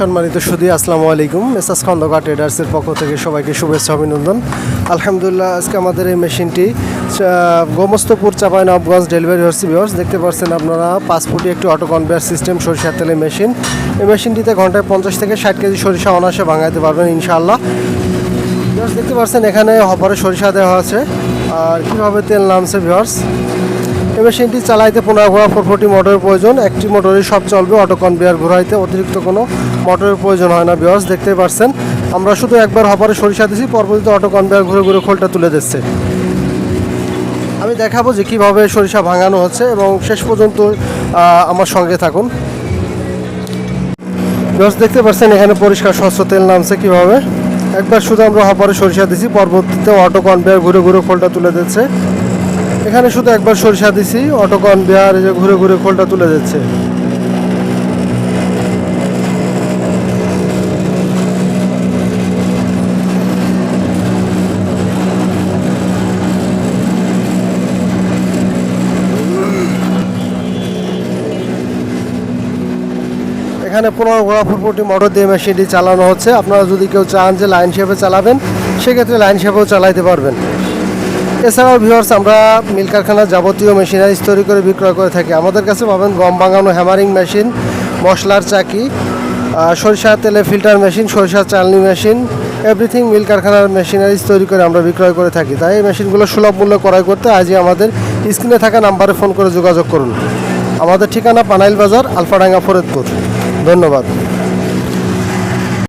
সম্মানিত সুদী আসসালামু আলাইকুম। মেসাজ খন্দকার ট্রেডার্সের পক্ষ থেকে সবাইকে শুভেচ্ছা, অভিনন্দন। আলহামদুলিল্লাহ, আজকে আমাদের এই মেশিনটি গোমস্তপুর, চাপাই, নবগঞ্জ ডেলিভারি হচ্ছে বিহর্স দেখতে পাচ্ছেন আপনারা, পাঁচ একটি অটো কনভেয়ার সিস্টেম সরিষার তেলের মেশিন এই মেশিনটিতে ঘন্টায় পঞ্চাশ থেকে ষাট কেজি সরিষা অনায়াসে ভাঙাইতে পারবেন, ইনশাআল্লাহ। দেখতে পাচ্ছেন এখানে হপারে সরিষা দেওয়া আছে। আর কীভাবে তেল নামছে ভিউয়ার্স এই মেশিনটি চালাইতে পনেরো ঘোড়া ফোর ফোর্টি মোটরের প্রয়োজন। একটি মোটরই সব চলবে অটো কনভেয়ার ঘোরাইতে অতিরিক্ত কোনো মোটরের প্রয়োজন হয় না বিয়স দেখতে পাচ্ছেন আমরা শুধু একবার হপারে সরিষা দিছি, পরবর্তীতে অটো কনভেয়ার ঘুরে ঘুরে খোলটা তুলে দিচ্ছে। আমি দেখাবো যে কীভাবে সরিষা ভাঙানো হচ্ছে এবং শেষ পর্যন্ত আমার সঙ্গে থাকুন। বিয়স দেখতে পাচ্ছেন এখানে পরিষ্কার স্বচ্ছ তেল নামছে কীভাবে। একবার শুধু আমরা হপারে সরিষা দিছি, পরবর্তীতে অটো কনভেয়ার ঘুরে ঘুরে খোলটা তুলে দিচ্ছে। এখানে শুধু একবার সরিষা দিছি অটো কনভেয়ার এই যে ঘুরে ঘুরে খোলটা তুলে দিচ্ছে এখানে পনেরো ফুটফুটি মোটর দিয়ে মেশিনটি চালানো হচ্ছে। আপনারা যদি কেউ চান যে লাইন শেপে চালাবেন, সেক্ষেত্রে লাইন শেপেও চালাইতে পারবেন। এছাড়াও ভিউয়ার্স আমরা মিল কারখানার যাবতীয় মেশিনারিজ তৈরি করে বিক্রয় করে থাকি। আমাদের কাছে পাবেন গম ভাঙানো হ্যামারিং মেশিন মশলার চাকি সরিষার তেলে ফিল্টার মেশিন সরিষার চালনি মেশিন এভরিথিং মিল কারখানার মেশিনারিজ তৈরি করে আমরা বিক্রয় করে থাকি। তাই এই মেশিনগুলো সুলভ মূল্যে ক্রয় করতে আজই আমাদের স্ক্রিনে থাকা নাম্বারে ফোন করে যোগাযোগ করুন। আমাদের ঠিকানা পানাইল বাজার, আলফাডাঙ্গা, ফরিদপুর। ধন্যবাদ।